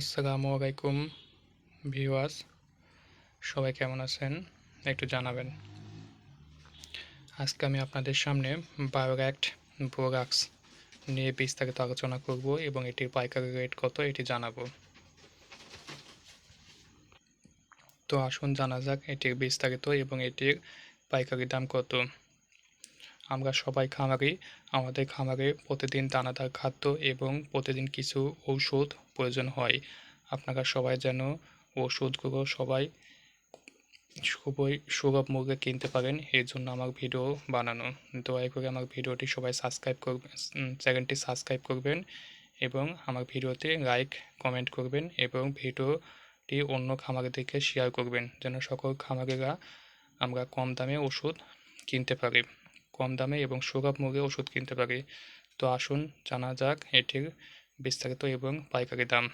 আসসালামু আলাইকুম ভিউয়ার্স। সবাই কেমন আছেন? একটু জানাবেন। আজকে আমি আপনাদের সামনে বায়োগ্যাক্ট বোরাক্স নিয়ে বিস্তারিত আলোচনা করব এবং এটির পাইকারি রেট কত এটি জানাব। তো আসুন জানা যাক এটির বিস্তারিত এবং এটির পাইকারি দাম কত। আমরা সবাই খামারি, আমাদের খামারে প্রতিদিন দানাদার খাদ্য এবং প্রতিদিন কিছু ঔষধ প্রয়োজন হয়। আপনারা সবাই যেন ওষুধগুলো সবাই খুবই সুলভ মূল্যে কিনতে পারেন। এর জন্য আমার ভিডিও বানানো। দয়া করে আমার ভিডিওটি সবাই সাবস্ক্রাইব করবেন চ্যানেলটি সাবস্ক্রাইব করবেন এবং আমার ভিডিওতে লাইক কমেন্ট করবেন এবং ভিডিওটি অন্য খামারিদেরকে শেয়ার করবেন। যেন সকল খামারিরা আমরা কম দামে ওষুধ কিনতে পারি। কম দামে এবং সুলভ মূল্যে ওষুধ কিনতে পারি। তো আসুন জানা যাক এটির বিস্তারিত এবং পাইকারি দাম।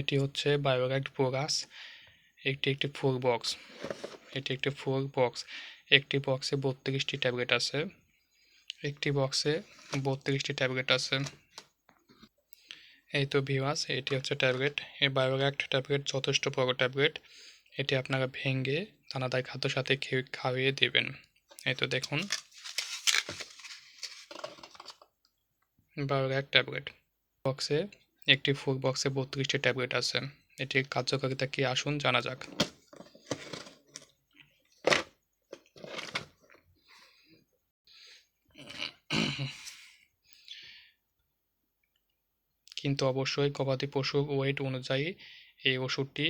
এটি হচ্ছে বায়োগ্যাক্ট প্রোগাস একটি একটি ফুল বক্স। এটি একটি ফুল বক্স। একটি বক্সে বত্রিশটি ট্যাবলেট আছে। একটি বক্সে বত্রিশটি ট্যাবলেট আছে। এই তো ভিওয়াস এটি হচ্ছে ট্যাবলেট। এই বায়োগ্যাক্ট ট্যাবলেট যথেষ্ট বড় ট্যাবলেট। এটি আপনারা ভেঙে দানাদার খাদ্যর সাথে খেয়ে খাওয়িয়ে দেবেন। এই তো দেখুন। বায়োগ্যাক্ট ট্যাবলেট বক্সে, একটি ফুল বক্সে বত্রিশটি ট্যাবলেট আছে। এটির কার্যকারিতা কি আসুন জানা যাক। কিন্তু অবশ্যই গবাদি পশুর ওয়েট অনুযায়ী এই ওষুধটি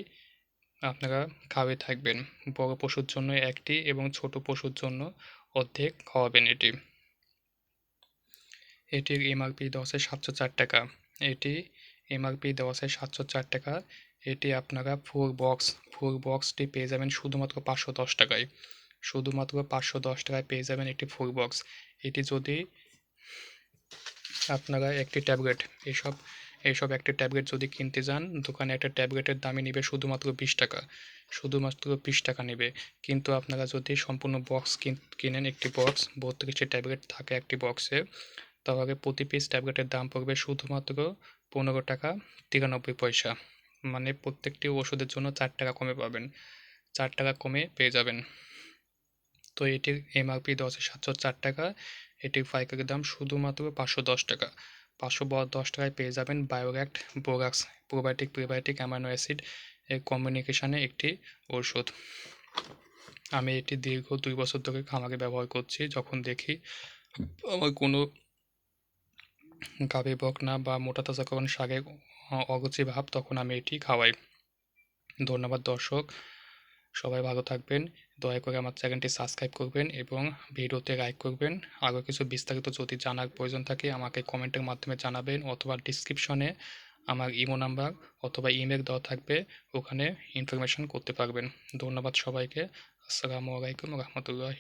আপনারা খাওয়াই থাকবেন। বড় পশুর জন্য একটি এবং ছোট পশুর জন্য অর্ধেক খাওয়াবেন এটি। এটির এমআরপি দেওয়া আছে সাতশো চার টাকা। এটি এমআরপি দেওয়া আছে সাতশো চার টাকা। এটি আপনারা ফুল বক্স ফুল বক্সটি পেয়ে যাবেন শুধুমাত্র পাঁচশো দশ টাকায়। শুধুমাত্র পাঁচশো দশ টাকায় পেয়ে যাবেন একটি ফুল বক্স এটি যদি আপনারা একটি ট্যাবলেট, এসব এইসব একটি ট্যাবলেট যদি কিনতে যান, দোকানে একটা ট্যাবলেটের দামে নেবে শুধুমাত্র বিশ টাকা। শুধুমাত্র বিশ টাকা নেবে। কিন্তু আপনারা যদি সম্পূর্ণ বক্স কিনেন একটি বক্স বত্রিশটি ট্যাবলেট থাকে একটি বক্সে তাহলে প্রতি পিস ট্যাবলেটের দাম পড়বে শুধুমাত্র পনেরো টাকা তিরানব্বই পয়সা। মানে প্রত্যেকটি ওষুধের জন্য চার টাকা কমে পাবেন। চার টাকা কমে পেয়ে যাবেন। তো এটির এমআরপি দশ সাতশো চার টাকা এটির পাইকারি দাম শুধুমাত্র পাঁচশো দশ টাকা। পাঁচশো দশ টাকায় পেয়ে যাবেন বায়োগ্যাক্ট borax probiotic prebiotic amino acid এর কমিউনিকেশানে একটি ওষুধ আমি এটি দীর্ঘ দুই বছর ধরে খামারে ব্যবহার করছি। যখন দেখি আমার কোনো গাভী বকনা বা মোটা তাজাকরণ শাকে অগোছি ভাব, তখন আমি এটি খাওয়াই। ধন্যবাদ দর্শক, সবাই ভালো থাকবেন, দয়া করে আমার চ্যানেলটি সাবস্ক্রাইব করবেন এবং ভিডিওতে লাইক করবেন। আরও কিছু বিস্তারিত যদি জানার প্রয়োজন থাকে, আমাকে কমেন্টের মাধ্যমে জানাবেন অথবা ডিসক্রিপশনে আমার ইমো নাম্বার অথবা ইমেল দেওয়া থাকবে, ওখানে ইনফরমেশন করতে পারবেন। ধন্যবাদ সবাইকে। আসসালামু আলাইকুম রহমতুল্লাহ